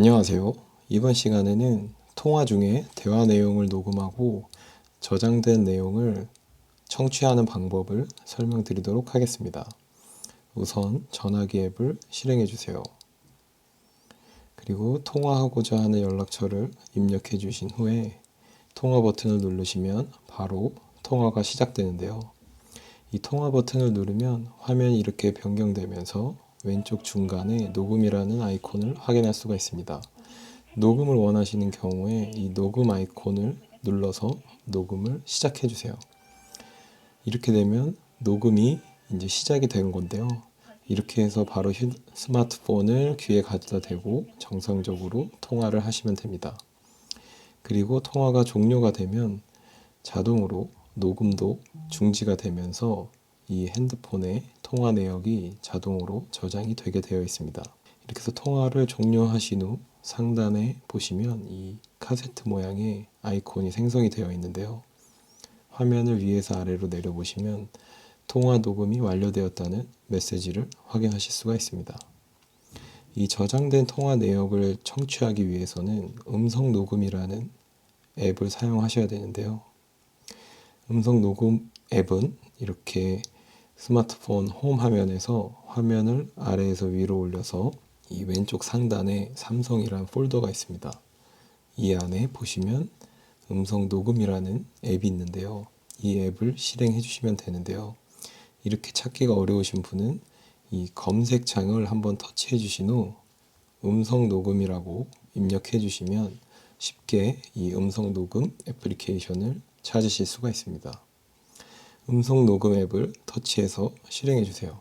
안녕하세요. 이번 시간에는 통화 중에 대화 내용을 녹음하고 저장된 내용을 청취하는 방법을 설명드리도록 하겠습니다. 우선 전화기 앱을 실행해 주세요. 그리고 통화하고자 하는 연락처를 입력해 주신 후에 통화 버튼을 누르시면 바로 통화가 시작되는데요. 이 통화 버튼을 누르면 화면이 이렇게 변경되면서 왼쪽 중간에 녹음이라는 아이콘을 확인할 수가 있습니다. 녹음을 원하시는 경우에 이 녹음 아이콘을 눌러서 녹음을 시작해 주세요. 이렇게 되면 녹음이 이제 시작이 되는 건데요. 이렇게 해서 바로 휴- 스마트폰을 귀에 가져다 대고 정상적으로 통화를 하시면 됩니다. 그리고 통화가 종료가 되면 자동으로 녹음도 중지가 되면서 이 핸드폰의 통화 내역이 자동으로 저장이 되게 되어 있습니다. 이렇게 해서 통화를 종료하신 후 상단에 보시면 이 카세트 모양의 아이콘이 생성이 되어 있는데요. 화면을 위에서 아래로 내려보시면 통화 녹음이 완료되었다는 메시지를 확인하실 수가 있습니다. 이 저장된 통화 내역을 청취하기 위해서는 음성 녹음이라는 앱을 사용하셔야 되는데요. 음성 녹음 앱은 이렇게 스마트폰 홈 화면에서 화면을 아래에서 위로 올려서 이 왼쪽 상단에 삼성이라는 폴더가 있습니다. 이 안에 보시면 음성 녹음이라는 앱이 있는데요. 이 앱을 실행해 주시면 되는데요. 이렇게 찾기가 어려우신 분은 이 검색창을 한번 터치해 주신 후 음성 녹음이라고 입력해 주시면 쉽게 이 음성 녹음 애플리케이션을 찾으실 수가 있습니다. 음성 녹음 앱을 터치해서 실행해 주세요.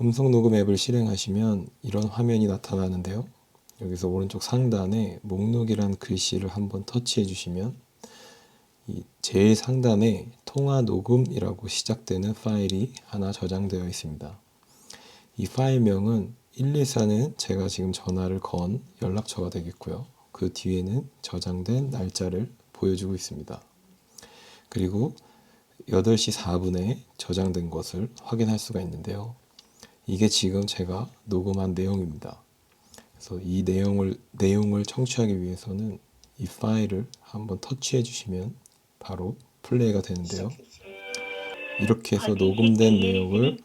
음성 녹음 앱을 실행하시면 이런 화면이 나타나는데요. 여기서 오른쪽 상단에 목록이란 글씨를 한번 터치해 주시면 이 제일 상단에 통화 녹음이라고 시작되는 파일이 하나 저장되어 있습니다. 이 파일명은 114는 제가 지금 전화를 건 연락처가 되겠고요. 그 뒤에는 저장된 날짜를 보여주고 있습니다. 그리고 8시 4분에 저장된 것을 확인할 수가 있는데요. 이게 지금 제가 녹음한 내용입니다. 그래서 이 내용을, 내용을 청취하기 위해서는 이 파일을 한번 터치해 주시면 바로 플레이가 되는데요. 이렇게 해서 녹음된 내용을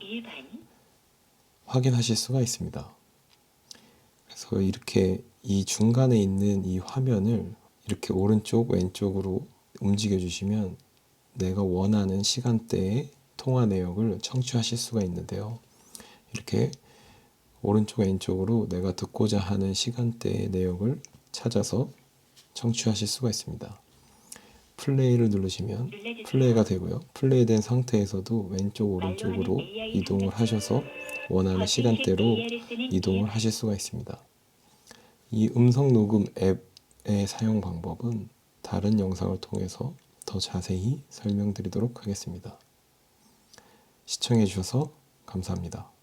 확인하실 수가 있습니다. 그래서 이렇게 이 중간에 있는 이 화면을 이렇게 오른쪽 왼쪽으로 움직여 주시면 내가 원하는 시간대의 통화 내역을 청취하실 수가 있는데요. 이렇게 오른쪽 왼쪽으로 내가 듣고자 하는 시간대의 내역을 찾아서 청취하실 수가 있습니다. 플레이를 누르시면 플레이가 되고요. 플레이된 상태에서도 왼쪽 오른쪽으로 이동을 하셔서 원하는 시간대로 이동을 하실 수가 있습니다. 이 음성 녹음 앱의 사용 방법은 다른 영상을 통해서 더 자세히 설명드리도록 하겠습니다. 시청해 주셔서 감사합니다.